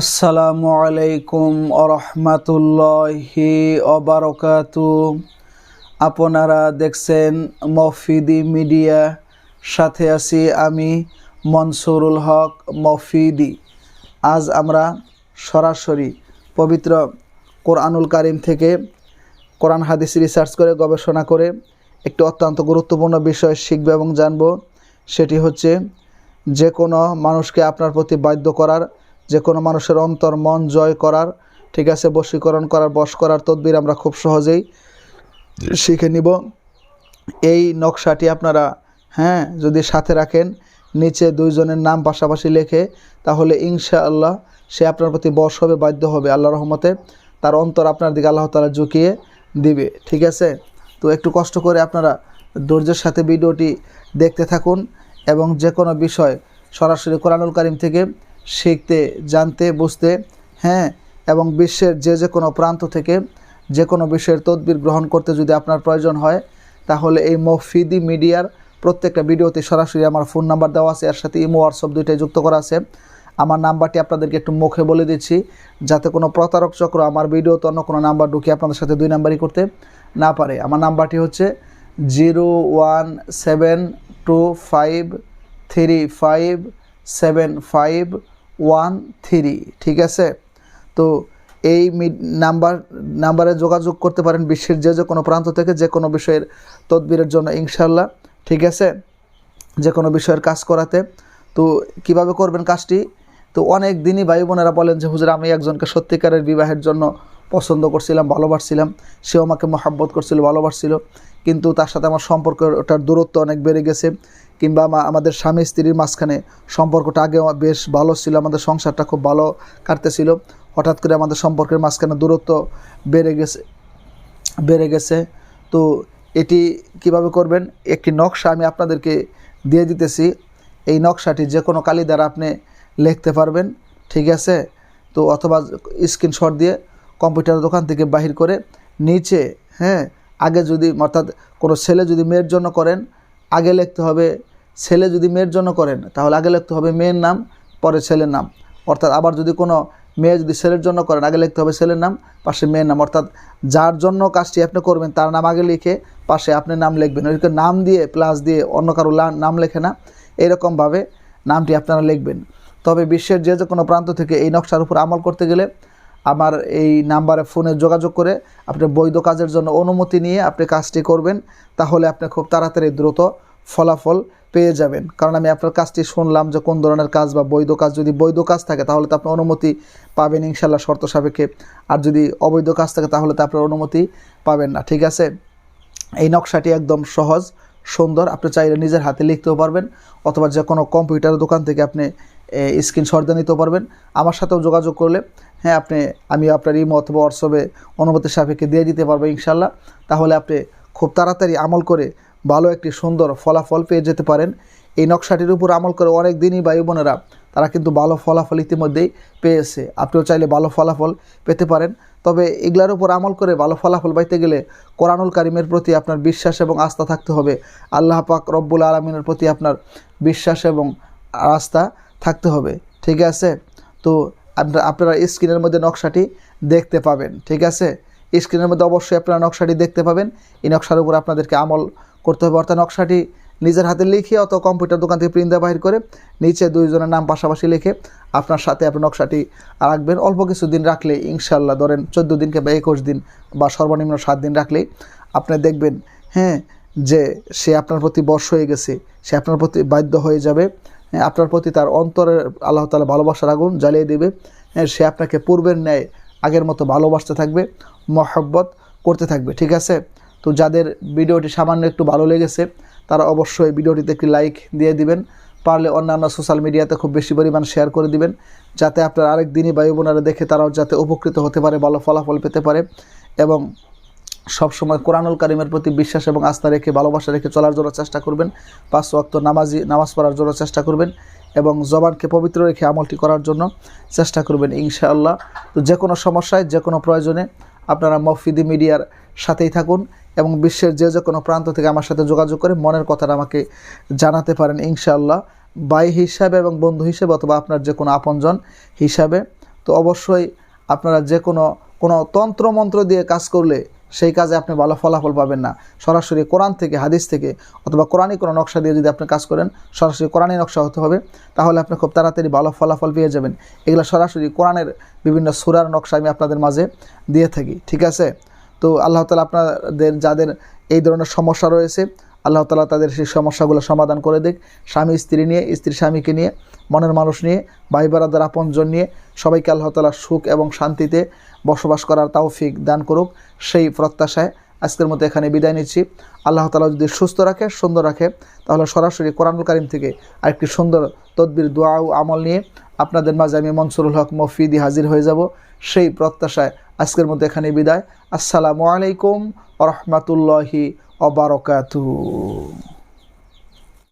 আসসালামু আলাইকুম আরহামাতুল্লাহি অবারকাতু আপনারা দেখছেন মফিদি মিডিয়া, সাথে আছি আমি মনসুরুল হক মফিদি। আজ আমরা সরাসরি পবিত্র কোরআনুল কারিম থেকে কোরআন হাদিস রিসার্চ করে, গবেষণা করে একটি অত্যন্ত গুরুত্বপূর্ণ বিষয় শিখবে এবং জানব। সেটি হচ্ছে যে কোনো মানুষকে আপনার প্রতি বাধ্য করার যে কোনো মানুষের অন্তর মন জয় করার ঠিক আছে বশীকরণ করার বশ করার তদবির আমরা খুব সহজেই শিখে নিব। এই নকশাটি আপনারা হ্যাঁ যদি সাথে রাখেন নিচে দুইজনের নাম পাশাপাশি লেখে তাহলে ইনশা আল্লাহ সে আপনার প্রতি বশ হবে বাধ্য হবে আল্লাহ রহমতে তার অন্তর আপনার দিকে আল্লাহ তালা ঝুঁকিয়ে দিবে ঠিক আছে? তো একটু কষ্ট করে আপনারা ধৈর্যের সাথে ভিডিওটি দেখতে থাকুন এবং যে কোনো বিষয় সরাসরি কোরআনুল কারিম থেকে শিখতে, জানতে, বুঝতে হ্যাঁ এবং বিশ্বের যে যে কোনো প্রান্ত থেকে যে কোনো বিষয়ের তদবির গ্রহণ করতে যদি আপনার প্রয়োজন হয়, তাহলে এই মফিদি মিডিয়ার প্রত্যেকটা ভিডিওতে সরাসরি আমার ফোন নাম্বার দেওয়া আছে, এর সাথে ইমো হোয়াটসঅ্যাপ দুইটাই যুক্ত করা আছে। আমার নাম্বারটি আপনাদেরকে একটু মুখে বলে দিচ্ছি, যাতে কোনো প্রতারক চক্র আমার ভিডিওতে অন্য কোনো নাম্বার ঢুকিয়ে আপনাদের সাথে দুই নাম্বারই করতে না পারে। আমার নাম্বারটি হচ্ছে zero one seven two five three five seven five one three ঠিক আছে? তো এই নাম্বার নাম্বারে যোগাযোগ করতে পারেন বিশ্বের যে যে কোনো প্রান্ত থেকে যে কোনো বিষয়ের তদবিরের জন্য ইনশাল্লাহ ঠিক আছে? যে কোনো বিষয়ের কাজ করাতে। তো কীভাবে করবেন কাজটি? তো অনেক দিনই ভাই বোনেরা বলেন যে, হুজুর, আমি একজনকে সত্যিকারের বিবাহের জন্য পছন্দ করছিলাম, ভালোবাসছিলাম, সেও আমাকে মহাব্বত করছিল, ভালোবাসছিল। কিন্তু তার সাথে আমার সম্পর্ক ওটার দূরত্ব অনেক বেড়ে গেছে, কিংবা আমা- আমাদের স্বামী স্ত্রীর মাঝখানে সম্পর্কটা আগে বেশ ভালো ছিল, আমাদের সংসারটা খুব ভালো কাটতেছিল। হঠাৎ করে আমাদের সম্পর্কের মাঝখানে দূরত্ব বেড়ে গেছে বেড়ে গেছে। তো এটি কীভাবে করবেন? একটি নকশা আমি আপনাদেরকে দিয়ে দিতেছি। এই নকশাটি যে কোনো কালি দ্বারা আপনি লিখতে পারবেন, ঠিক আছে? তো অথবা স্ক্রিনশট দিয়ে কম্পিউটার দোকান থেকে বাহির করে নিচে হ্যাঁ আগে যদি, অর্থাৎ কোনো ছেলে যদি মেয়ের জন্য করেন, আগে লিখতে হবে ছেলে যদি মেয়ের জন্য করেন, তাহলে আগে লিখতে হবে মেয়ের নাম, পরে ছেলের নাম। অর্থাৎ আবার যদি কোনো মেয়ে যদি ছেলের জন্য করেন, আগে লিখতে হবে ছেলের নাম, পাশে মেয়ের নাম। অর্থাৎ যার জন্য কাজটি আপনি করবেন, তার নাম আগে লিখে পাশে আপনি নাম লিখবেন। ওইদিকে নাম দিয়ে প্লাস দিয়ে অন্য কারও নাম লেখে না, এরকমভাবে নামটি আপনারা লিখবেন। তবে বিশ্বের যে যে কোনো প্রান্ত থেকে এই নকশার উপর আমল করতে গেলে আমার এই নাম্বারে ফোনে যোগাযোগ করে আপনি বৈধ কাজের জন্য অনুমতি নিয়ে আপনি কাজটি করবেন, তাহলে আপনি খুব তাড়াতাড়ি দ্রুত ফলাফল পেয়ে যাবেন। কারণ আমি আপনার কাজটি শুনলাম যে কোন ধরনের কাজ বা বৈধ কাজ যদি বৈধ কাজ থাকে, তাহলে তো আপনি অনুমতি পাবেন ইনশাল্লাহ শর্ত সাপেক্ষে। আর যদি অবৈধ কাজ থাকে, তাহলে তো আপনার অনুমতি পাবেন না, ঠিক আছে? এই নকশাটি একদম সহজ, সুন্দর, আপনি চাইলে নিজের হাতে লিখতেও পারবেন, অথবা যে কোনো কম্পিউটার দোকান থেকে আপনি স্ক্রিনশট দিয়ে নিতেও পারবেন। আমার সাথেও যোগাযোগ করলে হ্যাঁ আপনি, আমি আপনার ইমো অথবা হোয়াটসঅ্যাপে অনুমতি সাপেক্ষে দিয়ে দিতে পারব ইনশাল্লাহ। তাহলে আপনি খুব তাড়াতাড়ি আমল করে ভালো একটি সুন্দর ফলাফল পেয়ে যেতে পারেন। এই নকশাটির উপর আমল করে অনেক দিনই বায়ু বোনেরা, তারা কিন্তু ভালো ফলাফল ইতিমধ্যেই পেয়েছে। আপনিও চাইলে ভালো ফলাফল পেতে পারেন। তবে এগুলার উপর আমল করে ভালো ফলাফল পাইতে গেলে কোরআনুল কারিমের প্রতি আপনার বিশ্বাস এবং আস্থা থাকতে হবে। আল্লাহ পাক রব্বুল আলমিনের প্রতি আপনার বিশ্বাস এবং আস্থা থাকতে হবে, ঠিক আছে? তো আপনারা আপনারা স্ক্রিনের মধ্যে নকশাটি দেখতে পাবেন, ঠিক আছে? স্ক্রিনের মধ্যে অবশ্যই আপনারা নকশাটি দেখতে পাবেন। এই নকশার উপর আপনাদেরকে আমল করতে হবে। অর্থাৎ নকশাটি নিজের হাতে লিখে অথবা কম্পিউটার দোকান থেকে প্রিন্ট বাহির করে নিচে দুইজনের নাম পাশাপাশি লিখে আপনার সাথে আপনার নকশাটি রাখবেন। অল্প কিছু দিন রাখলে ইনশাল্লাহ ধরেন চোদ্দ দিন কিংবা একুশ দিন বা সর্বনিম্ন সাত দিন রাখলেই আপনি দেখবেন হ্যাঁ যে সে আপনার প্রতি বর্ষ হয়ে গেছে, সে আপনার প্রতি বাধ্য হয়ে যাবে। আপনার প্রতি তার অন্তরের আল্লাহ তালা ভালোবাসার আগুন জ্বালিয়ে দেবে। সে আপনাকে পূর্বের ন্যায়, আগের মতো ভালোবাসতে থাকবে, মহব্বত করতে থাকবে, ঠিক আছে? তো যাদের ভিডিওটি সামান্য একটু ভালো লেগেছে, তারা অবশ্যই ভিডিওটিতে একটি লাইক দিয়ে দিবেন। পারলে অন্যান্য সোশ্যাল মিডিয়াতে খুব বেশি পরিমাণ শেয়ার করে দিবেন, যাতে আপনার আরেক দিনই বায়ু বোনারা দেখে তারাও যাতে উপকৃত হতে পারে, ভালো ফলাফল পেতে পারে এবং সবসময় কোরআনুল কারিমের প্রতি বিশ্বাস এবং আস্থা রেখে, ভালোবাসা রেখে চলার জন্য চেষ্টা করবেন। পাঁচ ওয়াক্ত নামাজি, নামাজ পড়ার জন্য চেষ্টা করবেন এবং জবানকে পবিত্র রেখে আমলটি করার জন্য চেষ্টা করবেন, ইনশাআল্লাহ। তো যে কোনো সমস্যায় যে কোনো প্রয়োজনে আপনারা মফিদি মিডিয়ার সাথেই থাকুন এবং বিশ্বের যে যে কোনো প্রান্ত থেকে আমার সাথে যোগাযোগ করে মনের কথাটা আমাকে জানাতে পারেন, ইনশাআল্লাহ। বাই হিসাবে এবং বন্ধু হিসেবে অথবা আপনার যে কোনো আপনজন হিসাবে। তো অবশ্যই আপনারা যে কোনো কোনো তন্ত্রমন্ত্র দিয়ে কাজ করলে সেই কাজে আপনি ভালো ফলাফল পাবেন না। সরাসরি কোরআন থেকে, হাদিস থেকে অথবা কোরআনই কোনো নকশা দিয়ে যদি আপনি কাজ করেন, সরাসরি কোরআনই নকশা হতে হবে, তাহলে আপনি খুব তাড়াতাড়ি ভালো ফলাফল পেয়ে যাবেন। এগুলো সরাসরি কোরআনের বিভিন্ন সুরার নকশা আমি আপনাদের মাঝে দিয়ে থাকি, ঠিক আছে? তো আল্লাহ তালা আপনাদের, যাদের এই ধরনের সমস্যা রয়েছে আল্লাহ তালা তাদের সেই সমস্যাগুলো সমাধান করে দিক। স্বামী, স্ত্রী নিয়ে, স্ত্রী স্বামীকে নিয়ে, মনের মানুষ নিয়ে, ভাই বারাদার আপনজন নিয়ে সবাইকে আল্লাহ তালা সুখ এবং শান্তিতে বসবাস করার তাওফিক দান করুক। সেই প্রত্যাশায় আজকের মতো এখানে বিদায় নিচ্ছি। আল্লাহ তালা যদি সুস্থ রাখে, সুন্দর রাখে, তাহলে সরাসরি কোরআনুল কারিম থেকে আরেকটি সুন্দর তদবির, দোয়া ও আমল নিয়ে আপনাদের মাঝে আমি মনসুরুল হক মফিদি হাজির হয়ে যাব। সেই প্রত্যাশায় আজকের মতো এখানে বিদায়। আসসালামু আলাইকুম রহমতুল্লাহি অবরকাতু